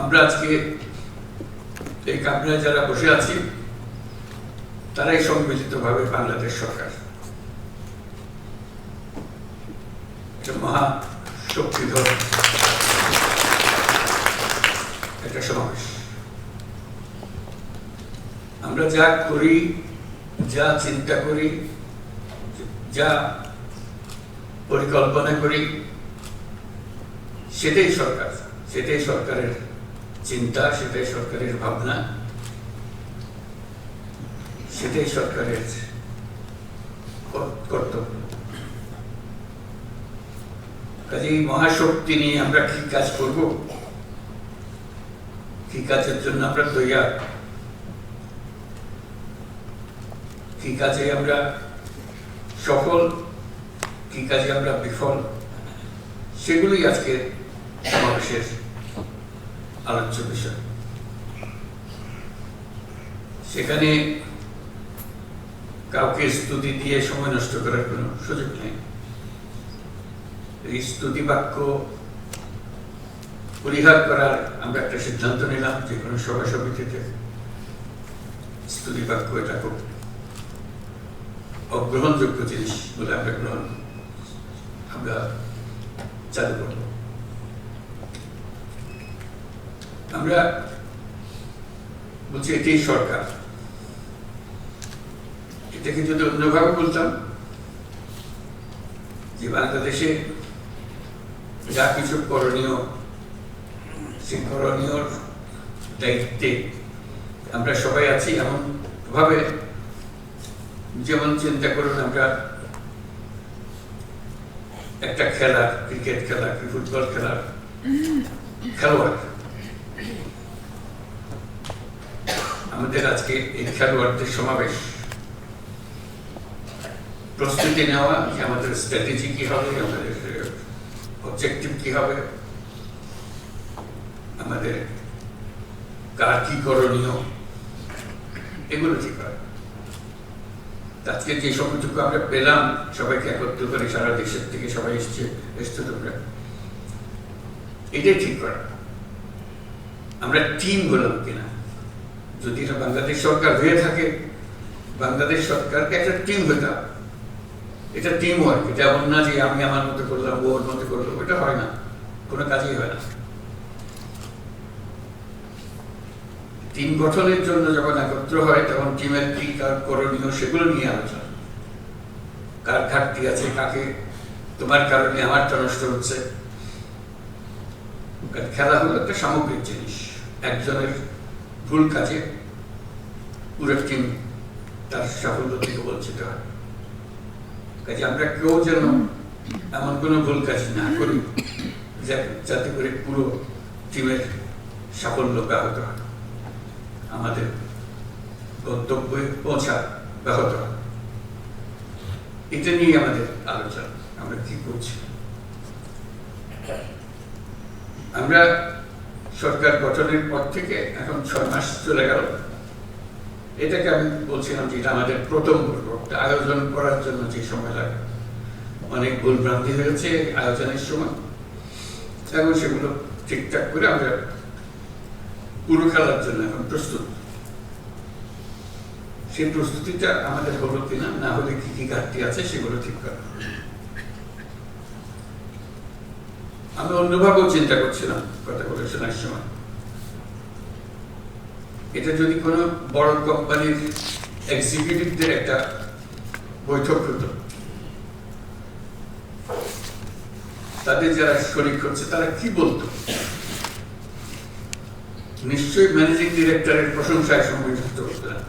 আমরা আজকে এই কামরায় যারা বসে আছি, তারাই সম্মিলিতভাবে বাংলাদেশ সরকার। মহা একটা সমাবেশ। আমরা যা করি, যা চিন্তা করি, যা পরিকল্পনা করি, সেটাই সরকার, সেটাই সরকারের চিন্তা, সেটাই সরকারের ভাবনা। সেটাই সরকারের কর্তব্য। কাজে এই মহাশক্তি নিয়ে আমরা কি কাজ করব? কি কাজের জন্য আমরা তৈয়ার? কি কাজে আমরা সফল? কি কাজে আমরা বিফল? সেগুলোই আজকে সমাবেশের আলোচ্য বিষয়। সেখানে কাউকে স্তুতি দিয়ে সময় নষ্ট করার কোনো সুযোগ নেই। এই স্তুতি বাক্য পরিহার করার আমরা একটা সিদ্ধান্ত নিলাম যে কোনো সভা সমিতিতে স্তুতি বাক্য এটা খুব অগ্রহণযোগ্য জিনিস বলে আমরা গ্রহণ আমরা চালু করব। আমরা বলছি এটাই সরকার। এটাকে যদি অন্যভাবে বলতাম যে বাংলাদেশে যা কিছু করণীয়, সেই করণীয় দায়িত্বে আমরা সবাই আছি এমন ভাবে যেমন চিন্তা করুন আমরা একটা খেলা ক্রিকেট খেলা, কি ফুটবল খেলার খেলোয়াড়। আমাদের আজকে এই খেলোয়াড়দের সমাবেশ। প্রস্তুতি নেওয়া যে আমাদের স্ট্র্যাটেজি কি হবে, আমাদের অবজেক্টিভ কি হবে, আমাদের কার কি করণীয়, এগুলো ঠিক হয় আজকে যে সময়টুকু আমরা পেলাম, সবাইকে একত্র করে সারা দেশের থেকে সবাই এসছে এসছে তোমরা। এটাই ঠিক করা। আমরা টিম হলাম কিনা? যদি এটা বাংলাদেশ সরকার হয়ে থাকে, বাংলাদেশ সরকারকে একটা টিম হতে এটা টিম ওয়ার্ক এটা এমন না যে আমি আমার মতো করলাম, ও ওর মতো করল, এটা হয় না। কোনো কাজই হয় না। টিম গঠনের জন্য যখন একত্র হয়, তখন টিমের কি কার করণীয় সেগুলো নিয়ে আলোচনা। কার ঘাটতি আছে কাকে? তোমার কারণে আমারটা নষ্ট হচ্ছে। খেলা হলো একটা সামগ্রিক জিনিস। একজনের ভুল কাজে পুরো টিম তার সাফল্য থেকে হয়। কাজে আমরা কেউ যেন এমন কোনো ভুল কাজ না করি যাতে করে পুরো টিমের সাফল্য ব্যাহত হয়। আমাদের গন্তব্যে পৌঁছা ব্যাহত হয়। এটা নিয়ে আমাদের আলোচনা। আমরা কি করছি? আমরা সরকার গঠনের পর থেকে এখন ছয় মাস চলে গেল। এটাকে আমি বলছিলাম যে এটা আমাদের প্রথম পর্ব একটা আয়োজন করার জন্য যে সময় লাগে। অনেক ভুলভ্রান্তি হয়েছে আয়োজনের সময়। এখন সেগুলো ঠিকঠাক করে আমরা পুরো খেলার জন্য এখন প্রস্তুত। সেই প্রস্তুতিটা আমাদের হলো কিনা, না হলে কি কি ঘাটতি আছে সেগুলো ঠিক করা। আমি অন্যভাবেও চিন্তা করছিলাম কথা বলে শোনার সময়। এটা যদি কোনো বড় কোম্পানির এক্সিকিউটিভদের একটা বৈঠক হতো, তাদের যারা শরিক হচ্ছে, তারা কি বলতো? নিশ্চয়ই ম্যানেজিং ডিরেক্টরের প্রশংসায় সংযুক্ত হতো না।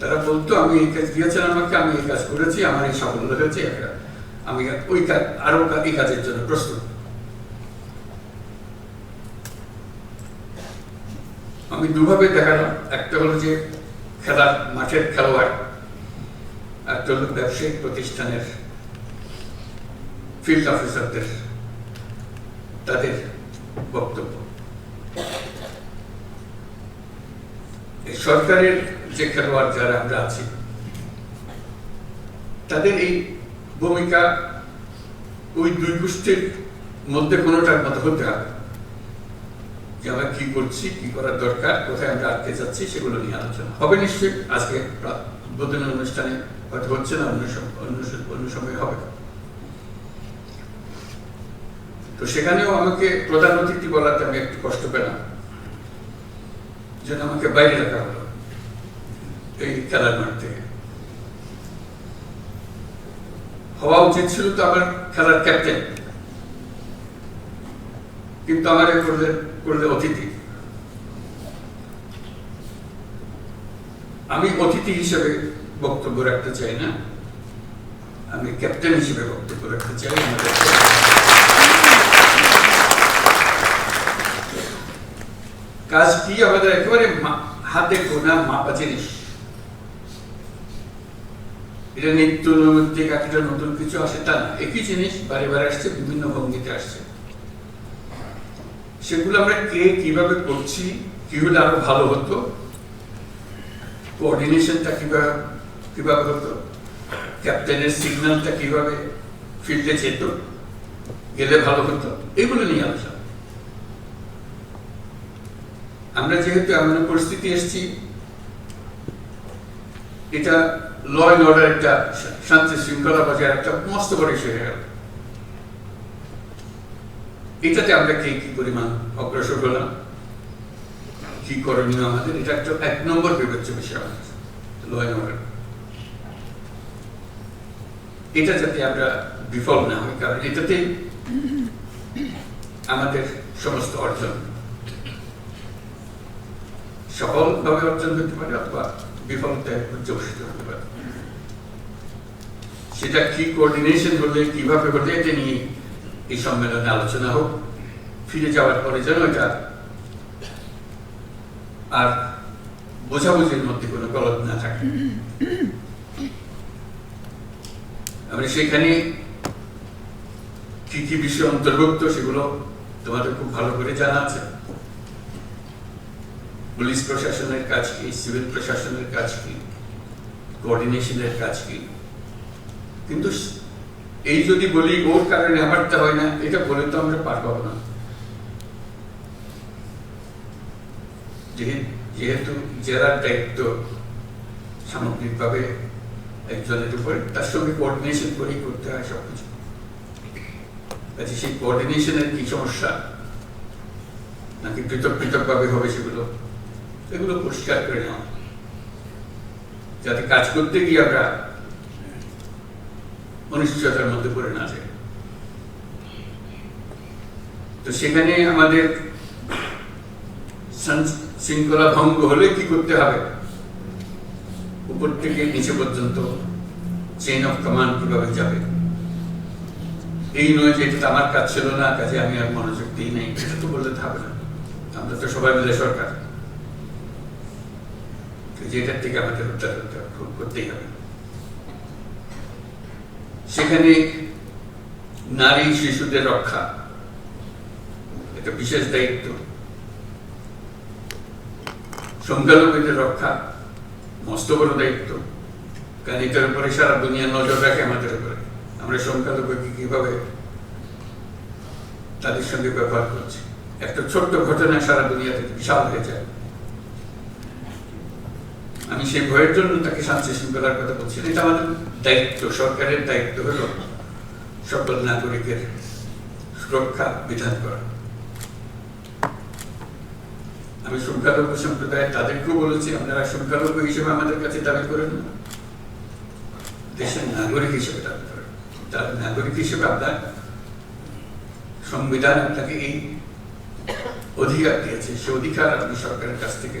তারা বলতো, আমি এই কাজ দিয়েছেন আমাকে, আমি এই কাজ করেছি, আমার এই সাফল্য হয়েছে একটা আমি ওই কাজ আরও এই কাজের জন্য প্রস্তুত। আমি দুভাবে দেখালাম। একটা হলো যে খেলার মাঠের খেলোয়াড়, একটা হলো ব্যবসায়িক প্রতিষ্ঠানের ফিল্ড অফিসারদের তাদের বক্তব্য। সরকারের যে খেলোয়াড় যারা আমরা আছি, তাদের এই ভূমিকা ওই দুই গোষ্ঠীর মধ্যে কোনোটার মতো হতে হবে। যে আমরা কি করছি, কি করার দরকার, কোথায় আমরা আটকে যাচ্ছি, সেগুলো নিয়ে আলোচনা হবে নিশ্চয়ই। আজকে প্রা- উদ্বোধনী অনুষ্ঠানে হয়তো হচ্ছে না, অন্য অন্য সময় হবে। তো সেখানেও আমাকে প্রধান অতিথি বলাতে আমি একটু কষ্ট পেলাম। যেন আমাকে বাইরে রাখা হলো এই খেলার মাঠ। থেকে হওয়া উচিত ছিল তো আমার খেলার ক্যাপ্টেন কিন্তু আমার করলে করলে অতিথি। আমি অতিথি হিসেবে বক্তব্য রাখতে চাই না। আমি ক্যাপ্টেন হিসেবে বক্তব্য রাখতে চাই। কাজ কি? আমাদের একেবারে হাতে গোনা মাপা জিনিস। এটা নিত্য নৈমিত্তিক একটা নতুন কিছু আসে, তা না, একই জিনিস বারে বারে আসছে, বিভিন্ন ভঙ্গিতে আসছে। সেগুলো আমরা কে কীভাবে করছি, কি হলে আরও ভালো হতো কোঅর্ডিনেশনটা কীভাবে কীভাবে হতো ক্যাপ্টেনের সিগন্যালটা কীভাবে ফিল্ডে যেত, গেলে ভালো হতো, এগুলো নিয়ে আলোচনা। আমরা যেহেতু এমন পরিস্থিতি এসেছি, এটা ল অ্যান্ড অর্ডার একটা শান্তি শৃঙ্খলা বজায় একটা মস্ত বড় ইস্যু গেল। এটাতে আমরা কি কি পরিমাণ অগ্রসর হলাম? কি করণীয় আমাদের? এটা একটা এক নম্বর বিবেচ্য বিষয় আমাদের ল অ্যান্ড অর্ডার এটা যাতে আমরা বিফল না হই, কারণ এটাতেই আমাদের সমস্ত অর্জন। সফলভাবে অর্জন হতে পারে অথবা বিফলতায় উচ্চবসিত হতে পারে। সেটা কি কোঅর্ডিনেশন হলে, কীভাবে হলে, এটা নিয়ে এই সম্মেলনে আলোচনা হোক। ফিরে যাওয়ার পরে যেন এটা আর বোঝাবুঝির মধ্যে কোনো গলত না থাকে। আমরা সেখানে কি কি বিষয় অন্তর্ভুক্ত সেগুলো তোমাদের খুব ভালো করে জানা আছে। পুলিশ প্রশাসনের কাজ কি? সিভিল প্রশাসনের কাজ কি? কোঅর্ডিনেশনের কাজ কি? কিন্তু এই যদি বলি, ওর কারণে আমারটা হয় না, এটা বলে তো আমরা পার পাবো না। যেহেতু জেলার দায়িত্ব সামগ্রিকভাবে একজনের উপরে, তার সঙ্গে কোঅর্ডিনেশন করেই করতে হয় সবকিছু। কাজে সেই কোঅর্ডিনেশনের কি সমস্যা? নাকি পৃথক, পৃথকভাবে হবে সেগুলো? এগুলো পরিষ্কার করে নেওয়া যাতে কাজ করতে গিয়ে আমরা অনিশ্চয়তার মধ্যে পড়ে না যাই। তো সেখানে আমাদের শৃঙ্খলা ভঙ্গ হলে কি করতে হবে? উপর থেকে নিচে পর্যন্ত চেইন অফ কমান্ড কীভাবে যাবে? এই নয় যে এটা আমার কাজ ছিল না, কাজে আমি আর মনোযোগ দিই নাই, এটা তো বললে হবে না। আমরা তো সবাই মিলে সরকার। যেটার থেকে আমাদের উদ্ধার করতে করতেই হবে। সেখানে নারী শিশুদের রক্ষা, এটা বিশেষ দায়িত্ব। সংখ্যালঘুদের রক্ষা, মস্ত বড় দায়িত্ব। কারণ এটার উপরে সারা দুনিয়া নজর রাখে আমাদের উপরে। আমরা সংখ্যালঘুকে কীভাবে তাদের সঙ্গে ব্যবহার করছি। একটা ছোট্ট ঘটনা সারা দুনিয়াতে বিশাল হয়ে যায়। আমি সেই ভয়ের জন্য তাকে শান্তি শৃঙ্খলার কথা বলছি এটা আমাদের দায়িত্ব, সরকারের দায়িত্ব হলো সকল নাগরিকের সুরক্ষা বিধান করা। আমি সংখ্যালঘু সম্প্রদায় তাদেরকেও বলেছি, আপনারা সংখ্যালঘু হিসেবে আমাদের কাছে দাবি করেন দেশের নাগরিক হিসেবে দাবি করেন। তার নাগরিক হিসেবে আপনার সংবিধান আপনাকে এই অধিকার দিয়েছে, সে অধিকার আপনি সরকারের কাছ থেকে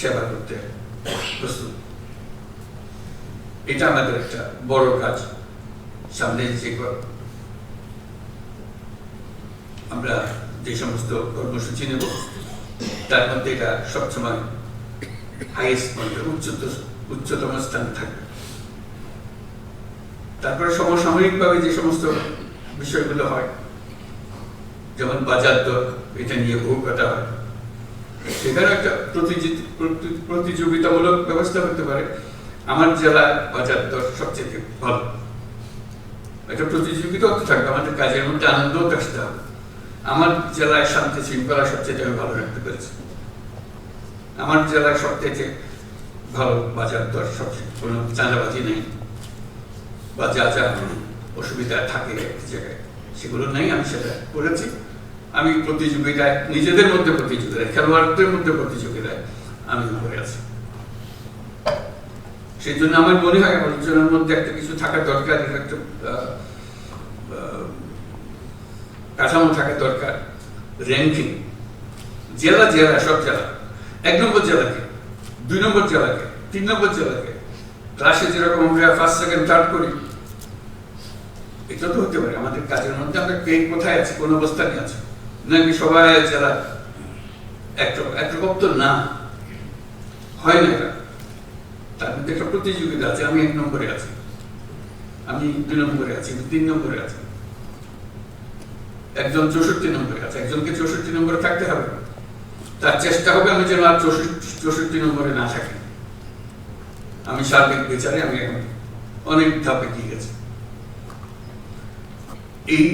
সেবা করতে প্রস্তুত। এটা আমাদের একটা বড় কাজ। সামনে যে আমরা যে সমস্ত কর্মসূচি নেব, তার মধ্যে এটা সবসময় হাইয়েস্ট উচ্চতম স্থানে থাকবে। তারপরে সমসাময়িকভাবে যে সমস্ত বিষয়গুলো হয়, যেমন বাজার দর, এটা নিয়ে বহু কথা হয়। সেখানে একটা প্রতিযোগিতামূলক ব্যবস্থা হতে পারে। আমার জেলার বাজার দর সবচেয়ে ভালো। একটা প্রতিযোগিতা হতে থাকবে, আমাদের কাজের মধ্যে আনন্দও আসতে হবে। আমার জেলায় শান্তি শৃঙ্খলা সবচেয়ে আমি ভালো রাখতে পেরেছি। আমার জেলায় সবচেয়ে ভালো বাজার দর সবচেয়ে, কোনো চাঁদাবাজি নেই বা যা যা অসুবিধা থাকে এক জায়গায়, সেগুলো নেই আমি সেটা করেছি। আমি প্রতিযোগিতায়, নিজেদের মধ্যে প্রতিযোগিতায়, খেলোয়াড়দের মধ্যে প্রতিযোগিতায় আমি উপরে আছি। সেই জন্য আমার মনে হয় আলোচনার মধ্যে একটা কিছু থাকা দরকার, একটা কাঠামো থাকা দরকার। র্যাঙ্কিং জেলা জেলা, সব জেলা। এক নম্বর জেলাকে, দুই নম্বর জেলাকে, তিন নম্বর জেলাকে। ক্লাসে যেরকম আমরা ফার্স্ট সেকেন্ড থার্ড করি, এটা তো হতে পারে। আমাদের কাজের মধ্যে আমরা কে কোথায় আছি, কোন অবস্থানে আছি। নাকি সবাই জেলা একরকম তো না, হয় না তার মধ্যে একটা প্রতিযোগিতা আছে, আমি এক নম্বরে আছি। আমি দুই নম্বরে আছি তিন নম্বরে আছি। একজন চৌষট্টি নম্বরে আছে, একজনকে চৌষট্টি নম্বরে থাকতে হবে। তার চেষ্টা হবে আমি যেন আর চৌষট্টি নম্বরে না থাকি। আমি সার্বিক বিচারে আমি এখন অনেক ধাপে গিয়ে গেছি। এই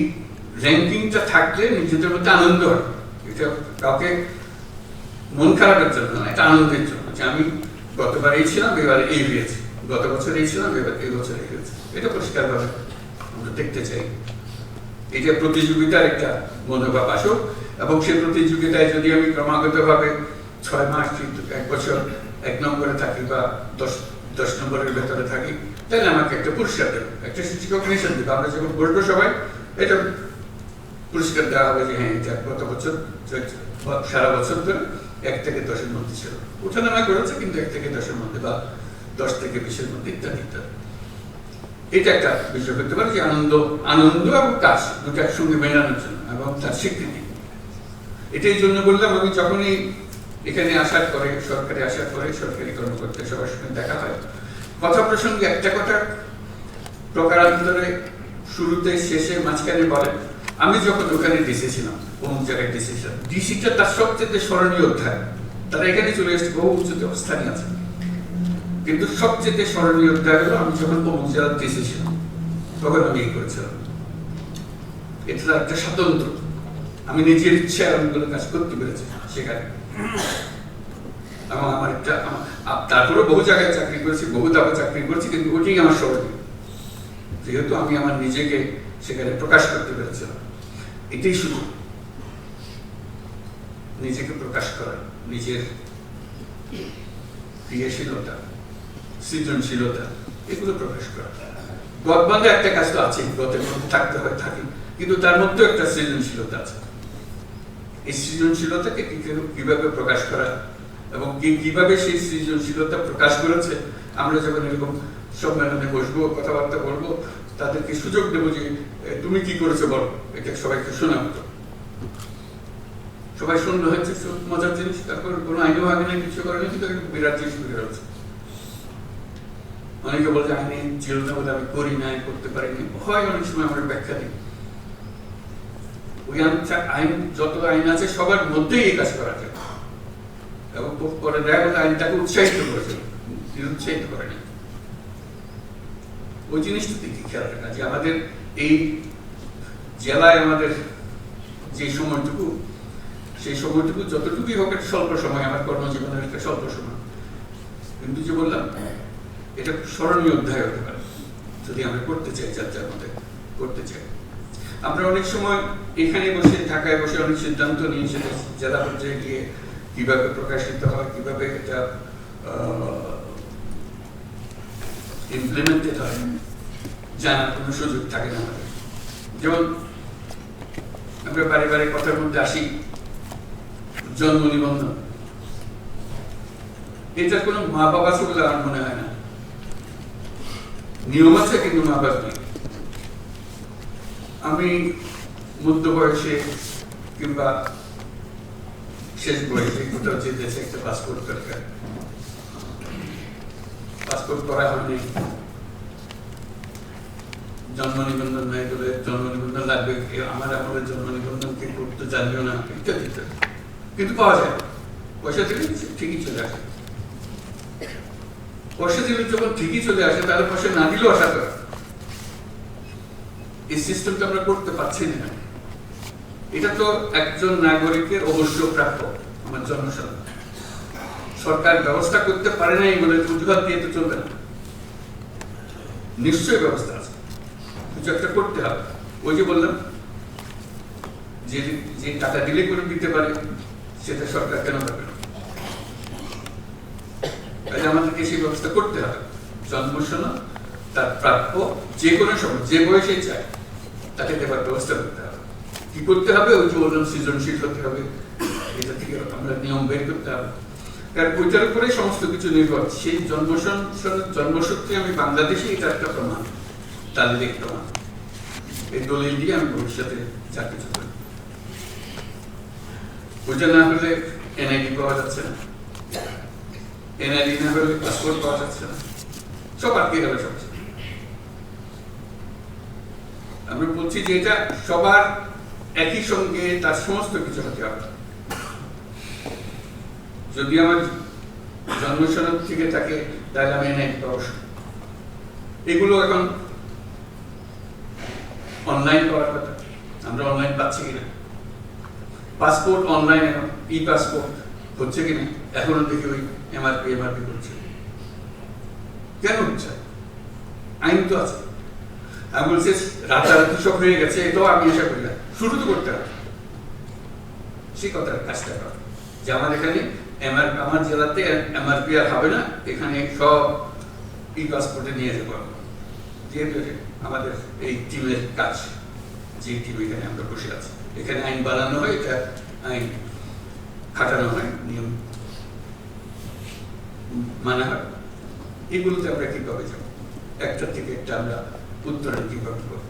র্যাঙ্কিংটা থাকলে নিজেদের মধ্যে আনন্দ হয়। এটা কাউকে মন খারাপের জন্য না, এটা আনন্দের জন্য। যে আমি গতবার এই ছিলাম, এবার এই হয়েছে। গত বছর এই ছিলাম, এবার এই বছর এই হয়েছে। এটা পরিষ্কারভাবে আমরা দেখতে চাই। এটা প্রতিযোগিতার একটা মনোভাব আসুক এবং সেই প্রতিযোগিতায় যদি আমি ক্রমাগতভাবে ছয় মাস এক বছর এক নম্বরে থাকি বা দশ দশ নম্বরের ভেতরে থাকি, তাহলে আমাকে একটা পুরস্কার দেবে, একটা রিকগনিশন দেবে। আমরা যখন বলব সবাই, এটা পুরস্কার দেওয়া হবে যে হ্যাঁ এটা গত বছর সারা বছর ধরে এক থেকে দশের মধ্যে ছিল। ওঠানামা করেছে, কিন্তু এক থেকে দশের মধ্যে বা দশ থেকে বিশের মধ্যে ইত্যাদি ইত্যাদি। এটা একটা বিষয় করতে পারে যে আনন্দ আনন্দ এবং কাজ দুটো একসঙ্গে মেলানোর জন্য এবং তার স্বীকৃতি। এটা এই জন্য বললাম, আমি যখনই এখানে আসার পরে, সরকারি আসার পরে, সরকারি কর্মকর্তা সবার সঙ্গে দেখা হয়, কথা প্রসঙ্গে একটা কথা প্রকারান্তরে শুরুতে, শেষে মাঝখানে বলেন আমি যখন ওখানে ডিসি ছিলাম অমুক জায়গায় ডিসি ডিসিটা তার সবচেয়ে স্মরণীয় অধ্যায়। তারা এখানে চলে এসেছে, বহু উচ্চতে অবস্থানে আছে। কিন্তু সবচেয়ে স্মরণীয় অধ্যায় হলো, আমি যখন অমুক জেলার ডিসি তখন আমি এই করেছিলাম। এটা একটা স্বাতন্ত্র। আমি নিজের ইচ্ছায় অনেকগুলো কাজ করতে পেরেছি সেখানে। এবং আমার একটা তারপরে বহু জায়গায় চাকরি করেছি, বহু দাবে চাকরি করেছি, কিন্তু ওটাই আমার স্মরণীয়। যেহেতু আমি আমার নিজেকে সেখানে প্রকাশ করতে পেরেছিলাম। এটাই শুধু। নিজেকে প্রকাশ করা, নিজের ক্রিয়াশীলতা, সৃজনশীলতা, এগুলো প্রকাশ করা। গদবান্ধে একটা কাজ তো আছে গতের মধ্যে থাকতে হয়, থাকি। কিন্তু তার মধ্যেও একটা সৃজনশীলতা আছে। এই সৃজনশীলতাকে কীভাবে প্রকাশ করা এবং কি, কীভাবে সেই সৃজনশীলতা প্রকাশ করেছে, আমরা যখন এরকম সম্মেলনে বসবো, কথাবার্তা বলব, তাদেরকে সুযোগ দেবো যে তুমি কি করেছ বলো? এটা সবাইকে শোনাবো তো। সবাই শুনলো হচ্ছে মজার জিনিস। তারপর কোনো আইনও আগে নেই, কিছু করে নেই, কিন্তু একটা বিরাট জিনিস বের হচ্ছে অনেকে বলছে ছিল না বলে আমি করি নাই, করতে পারিনি। হয় অনেক সময় আমরা ব্যাখ্যা দিই। ওই আইন- যত আইন আছে, সবার মধ্যেই এই কাজ করা যায়। এবং পরে দেখা গেল আইনটাকে উৎসাহিত করেছে। নিরুৎসাহিত করেনি ওই জিনিসটা দিকে খেয়াল রাখা যে আমাদের এই জেলায় আমাদের যে সময়টুকু, সেই সময়টুকু যতটুকুই হোক একটা স্বল্প সময়, আমার কর্মজীবনের একটা স্বল্প সময়। কিন্তু যে বললাম, এটা স্মরণীয় অধ্যায় হতে পারে, যদি আমরা করতে চাই, যার যার মধ্যে করতে চাই। আমরা অনেক সময় এখানে বসে, ঢাকায় বসে অনেক সিদ্ধান্ত নিয়ে জেলা পর্যায়ে গিয়ে কীভাবে প্রকাশিত হয়, কীভাবে এটা ইমপ্লিমেন্টেড হয় জানার কোনো সুযোগ থাকে না। যেমন, আমরা পারিবারিক কথার মধ্যে আসি, জন্ম নিবন্ধন। এটার কোনো মা বাবা আছে বলে আমার মনে হয় না। নিয়ম আছে কিন্তু মা বাবা নেই আমি মধ্য বয়সে কিংবা শেষ বয়সে কোথাও যে দেশে একটা পাসপোর্ট দরকার। পাসপোর্ট করা হয়নি জন্ম নিবন্ধন জন্ম নিবন্ধন লাগবে আমার আমলের জন্ম নিবন্ধন করতে জানিও না ইত্যাদি কিন্তু পাওয়া যায় পয়সা দিলে ঠিকই চলে আসে পয়সা দিলে যখন ঠিকই চলে আসে তাহলে পয়সা না দিলেও আশা করে এই সিস্টেমটা আমরা করতে পারছি না। এটা তো একজন নাগরিকের অবশ্য প্রাপ্য আমার জনসাধারণ। সরকার ব্যবস্থা করতে পারে নাই বলে অজুহাত দিয়ে তো চলবে না। নিশ্চয়ই ব্যবস্থা আছে। কিছু একটা করতে হবে। ওই যে বললাম, যে যে টাকা দিলে করে দিতে পারে, সেটা সরকার কেন পারবে না? আমাদেরকে সেই ব্যবস্থা করতে হবে। জন্মসনদ তার প্রাপ্য যে কোনো সময়, যে বয়সে চায়, তাকে দেওয়ার ব্যবস্থা করতে হবে। কি করতে হবে? ওই যে বললাম, সৃজনশীল হতে হবে। এটা থেকে আমরা নিয়ম বের করতে হবে। ওইটার উপরে সমস্ত কিছু নির্ভর। সেই জন্মসূত্রে আমি বাংলাদেশে এটা একটা প্রমাণ তাদের প্রমাণ। এই দলিল দিয়ে আমি ভবিষ্যতে কিছু করি। না হলে এনআইডি পাওয়া যাচ্ছে না। এনআইডি না হলে পাসপোর্ট পাওয়া যাচ্ছে না। সব আটকে গেল সব। আমরা বলছি যে এটা সবার একই সঙ্গে তার সমস্ত কিছু হতে হবে। যদি আমার জন্মসনদ থেকে থাকে তাহলে আমি পাবো এগুলো এখন অনলাইন পাওয়ার কথা। আমরা অনলাইন পাচ্ছি কিনা? পাসপোর্ট অনলাইন এখন ই পাসপোর্ট হচ্ছে কিনা? এখনও দেখি ওই এমআরপি এমআরপি করছে। কেন হচ্ছে? আইন তো আছে। আমি বলছি, রাতারাতি সব হয়ে গেছে, এটাও আমি আশা করি না। শুরু তো করতে হবে। সেই কথার কাজটা করা। যে আমার এখানে এমআর আমার জেলাতে এমআরপি আর হবে না, এখানে সব ই পাসপোর্টে নিয়ে যাব আমি। যেহেতু আমাদের এই টিমের কাজ, যে টিম এখানে আমরা বসে আছি। এখানে আইন বানানো হয়, এটা আইন খাটানো হয়, নিয়ম মানা হয়। এগুলোতে আমরা কীভাবে যাব? একটা থেকে একটা আমরা উত্তরণ কীভাবে করব?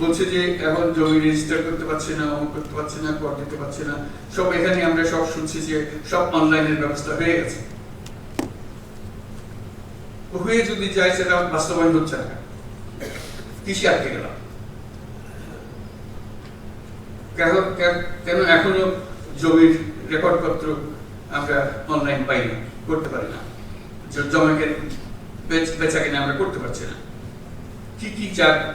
বলছে যে এখন জমি রেজিস্টার করতে পারছে না, অমুক করতে পারছে না, কর দিতে পারছে না। সব এখানে আমরা সব শুনছি যে সব অনলাইনের ব্যবস্থা হয়ে গেছে। হয়ে যদি যায় সেটা বাস্তবায়ন হচ্ছে না। কৃষি আটকে গেলাম কেন এখনও জমির রেকর্ডপত্র আমরা অনলাইন পাই না, করতে পারি না। জমিকে বেচ- কিনা আমরা করতে পারছি না। কি কি চা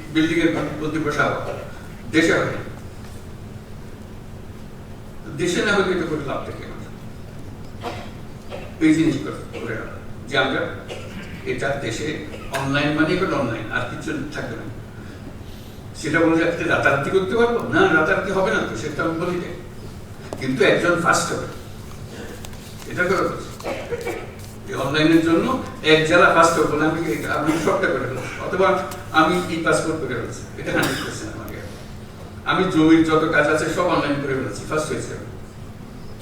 বিল্ডিং এর মধ্যে বসা দেশে হবে। দেশে না হলে এটা করে লাভ থেকে এই জিনিস করে করে যে আমরা এটা দেশে অনলাইন মানে এখন অনলাইন আর কিছু থাকবে না। সেটা বলে যে আজকে রাতারাতি করতে পারব? না, রাতারাতি হবে না তো, সেটা আমি বলি কিন্তু একজন ফার্স্ট হবে। এটা করে অনলাইনের জন্য এক জেলা ফার্স্ট হবে বলে আমি আমি সবটা করে অথবা আমি ই পাসপোর্ট করে ফেলছি? এটা হান্ড্রেড পার্সেন্ট আমাকে। আমি জমির যত কাজ আছে সব অনলাইন করে ফেলেছি ফার্স্ট হয়েছে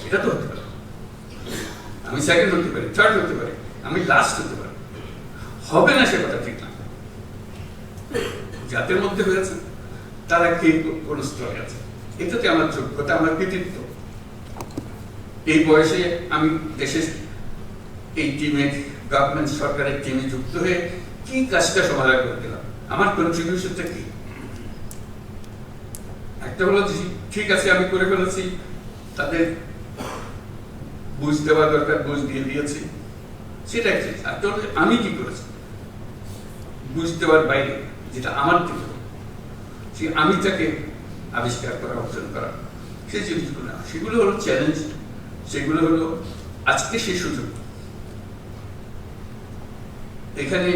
এটা। তো হতে পারে। আমি সেকেন্ড হতে পারি থার্ড হতে পারি, আমি লাস্ট হতে পারি। হবে না সে কথা ঠিক না। যাদের মধ্যে হয়েছে, তারা কো- কোন স্তরে আছে। এটাতে আমার যোগ্যতা, আমার কৃতিত্ব। এই বয়সে আমি দেশের এই টিমে গভর্নমেন্ট সরকারের টিমে যুক্ত হয়ে কি কাজটা সমাধান করে দিলাম আমার কন্ট্রিবিউশনটা কি? একটা হলো ঠিক আছে, আমি করে ফেলেছি, তাদের বুঝ দেওয়া দরকার, বুঝ দিয়ে দিয়েছি সেটা একটা। আর আমি কি করেছি? বুঝ দেওয়ার বাইরে, যেটা আমার থেকে সে আমিটাকে আবিষ্কার করা, অর্জন করা, সেই জিনিসগুলো সেগুলো হলো চ্যালেঞ্জ সেগুলো হলো আজকে সেই সুযোগ। এখানে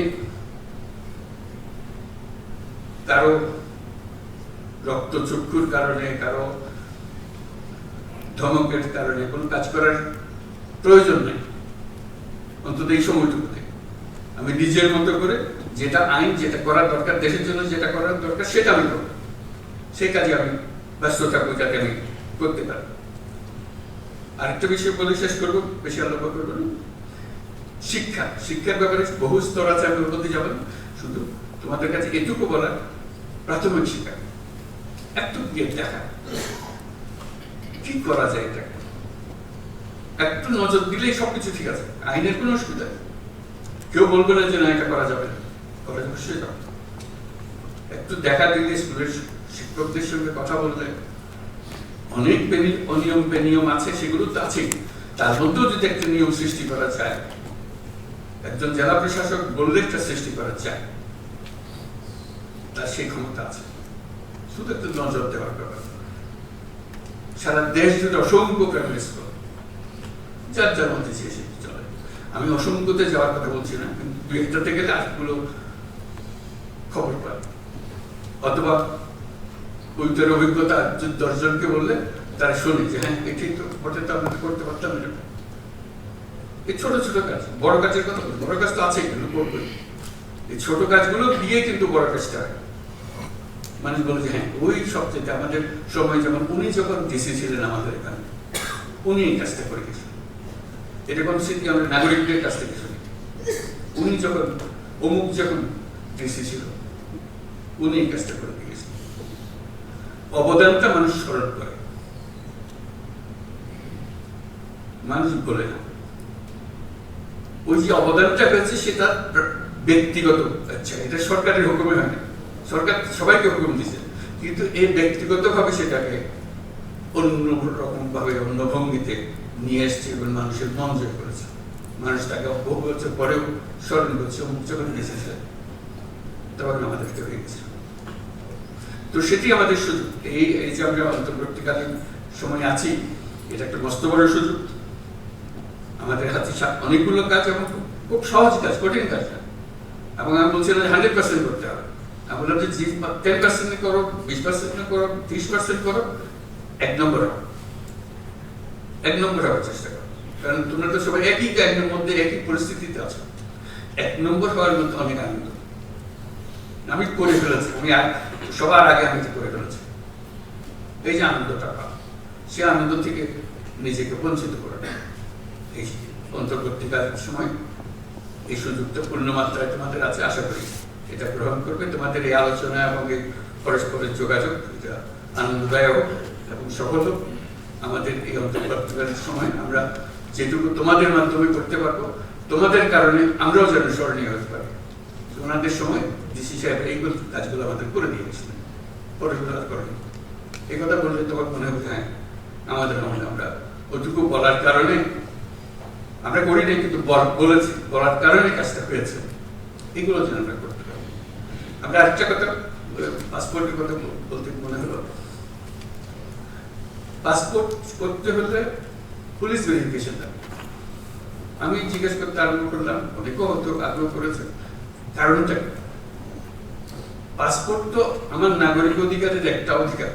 কারও রক্তচক্ষুর কারণে, কারও ধমকের কারণে কোনো কাজ করার প্রয়োজন নেই। অন্তত এই সময়টুকুতে। আমি নিজের মতো করে যেটা আইন, যেটা করার দরকার, দেশের জন্য যেটা করার দরকার, সেটা আমি করব। সেই কাজে আমি ব্যস্ত থাকব যাতে আমি করতে পারি আরেকটা বিষয় বলে শেষ করব, বেশি আলোচনা করব না। শিক্ষা। শিক্ষার ব্যাপারে বহু স্তর আছে, আমি মধ্যে যাব শুধু তোমাদের কাছে এটুকু বলা প্রাথমিক শিক্ষা। একটু দেখা। কি করা যায় এটা? একটু নজর দিলেই সবকিছু ঠিক আছে। আইনের কোনো অসুবিধা কেউ বলবে না যে না, এটা করা যাবে না। করা যাবে একটু দেখা দিলে স্কুলের শিক্ষকদের সঙ্গে কথা বললে। অনেক অনিয়ম বেনিয়ম আছে, সেগুলো তো আছেই। তার মধ্যেও যদি একটা নিয়ম সৃষ্টি করা যায় একজন জেলা প্রশাসক বললে একটা সৃষ্টি করা যায় তার সেই ক্ষমতা আছে। শুধু একটু নজর দেওয়ার ব্যাপার। সারা দেশ জুড়ে অসংখ্য প্রাইমারি স্কুল যার যার মধ্যে সে চলে। আমি অসংখ্যতে যাওয়ার কথা বলছি না, কিন্তু দুই একটাতে গেলে আরেকগুলো খবর পাই। অথবা ওইটার অভিজ্ঞতা দশজনকে বললে তারা শোনে যে হ্যাঁ এটাই তো। ওটা তো আমরা করতে পারতাম, এটা এই ছোট ছোট কাজ। বড় কাজের কথা বড় কাজ তো আছেই কিন্তু করবে। এই ছোট কাজগুলো দিয়ে কিন্তু বড় কাজটা মানুষ বলে যে হ্যাঁ ওই আমাদের সময় যেমন উনি যখন ডিসি ছিলেন আমাদের এখানে, উনি এই কাজটা করে গেছেন। এটা স্মৃতি? নাগরিকদের কাছ থেকে শুনি। উনি যখন, অমুক যখন ডিসি ছিল, উনি এই কাজটা করে দিয়ে অবদানটা মানুষ স্মরণ করে। মানুষ বলে না। ওই যে অবদানটা হয়েছে সেটা ব্যক্তিগত আচ্ছা এটা সরকারের হুকুমে হয় না। সরকার সবাইকে হুকুম দিছে কিন্তু এই ব্যক্তিগত ভাবে সেটাকে অন্য রকম ভাবে অন্য ভঙ্গিতে নিয়ে এসছে এবং মানুষের মন জয় করেছে। মানুষ তাকে বহু বছর পরেও স্মরণ করছে অমুক যখন এসেছে। তখন আমাদেরকে হয়ে গেছে। তো সেটি আমাদের সুযোগ। এই এই যে আমরা অন্তর্বর্তীকালীন সময় আছি, এটা একটা মস্ত বড় সুযোগ। আমাদের হাতে অনেকগুলো কাজ এবং খুব- সহজ কাজ, কঠিন কাজ। এবং আমি বলছি না হান্ড্রেড পার্সেন্ট করতে হবে। আমি বললাম যে টেন পার্সেন্ট করো, বিশ পার্সেন্ট করো, ত্রিশ পার্সেন্ট করো, এক নম্বর হও এক নম্বর হওয়ার চেষ্টা করো। কারণ তোমরা তো সবাই একই মধ্যে একই পরিস্থিতিতে আছো। এক নম্বর হওয়ার মধ্যে অনেক আনন্দ। আমি করে ফেলেছি। আমি সবার আগে আমি করে ফেলেছি, এই যে আনন্দটা পাও সে আনন্দ থেকে নিজেকে বঞ্চিত করে। এই অন্তর্বর্তীকালীন সময় এই সুযোগটা পূর্ণ মাত্রায় তোমাদের আছে, আশা করি। এটা গ্রহণ করবে। তোমাদের এই আলোচনা এবং এই পরস্পরের যোগাযোগ, এটা আনন্দদায়ক এবং সফল হোক। আমাদের এই অন্তর্বর্তীকালীন সময় আমরা যেটুকু তোমাদের মাধ্যমে করতে পারব, তোমাদের কারণে আমরাও যেন স্মরণীয় হতে পারি। ওনাদের সময় ডিসি সাহেব এই কাজগুলো আমাদের করে দিয়ে গেছিলেন করেনি। এই কথা বললে তোমার মনে হবে হ্যাঁ আমাদের মনে আমরা ওটুকু বলার কারণে আমরা করি নাই কিন্তু বলেছি, বলার কারণে কাজটা হয়েছে। এগুলো যেন আমরা করতে পারি। আমরা আরেকটা কথা পাসপোর্টের কথা বলতে মনে হলো? পাসপোর্ট করতে হলে পুলিশ ভেরিফিকেশন লাগে আমি জিজ্ঞেস করতে আরম্ভ করলাম, অনেকেও হয়তো আগ্রহ করেছে, কারণটা পাসপোর্ট তো আমার নাগরিক অধিকারের একটা অধিকার।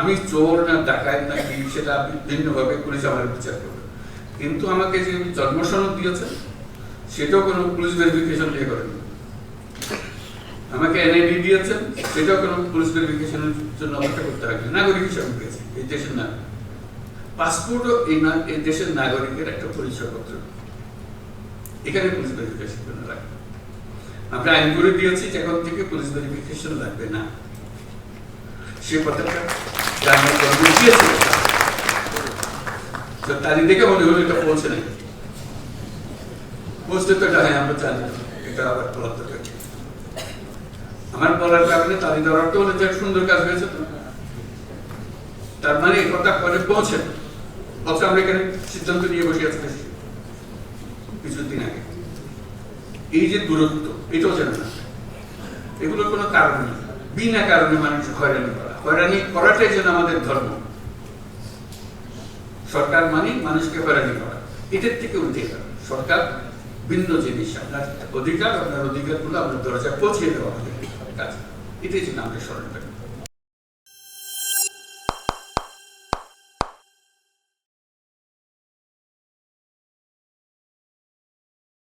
আমি চোর না ডাকাত না কি, সেটা ভিন্নভাবে পুলিশ আমার বিচার করবে। কিন্তু আমাকে যে জন্ম সনদ দিয়েছে, সেটাও কোনো পুলিশ ভেরিফিকেশন দিয়ে করেনি। আমাকে এনআইডি দিয়েছেন সেটাও কোনো পুলিশ ভেরিফিকেশনের জন্য অপেক্ষা করতে হবে নাগরিক হিসাবে পেয়েছি, এই দেশের নাগরিক। পাসপোর্টও এই না, এই দেশের নাগরিকের একটা পরিচয়পত্র। এখানে পুলিশ ভেরিফিকেশন জন্য লাগবে আমরা আইন করে দিয়েছি যে এখন থেকে পুলিশ ভেরিফিকেশন লাগবে না। সে কথাটা গ্রামের গভর্নমেন্ট দিয়েছে। তো তালি দেখে মনে হলো এটা পৌঁছে নাই। পৌঁছতে তো এটা হ্যাঁ আমরা জানি এটা আবার বলার দরকার আমার বলার কারণে তালি দেওয়ার অর্থ হলো যে সুন্দর কাজ হয়েছে তো। তার মানে কথা পরে পৌঁছে অথচ আমরা এখানে সিদ্ধান্ত নিয়ে বসে আছি কিছুদিন আগে। এই যে দূরত্ব, এটাও জানে না। এগুলোর কোনো কারণ নেই। বিনা কারণে মানুষ হয়রানি করা। হয়রানি করাটাই যেন আমাদের ধর্ম। সরকার মানে মানুষকে হয়রানি করা। এদের থেকে উঠে সরকার ভিন্ন জিনিস, আপনার অধিকার, আপনার অধিকারগুলো আপনার দরজা পৌঁছে দেওয়া আমাদের কাজ। এটাই জন্য আমরা স্মরণ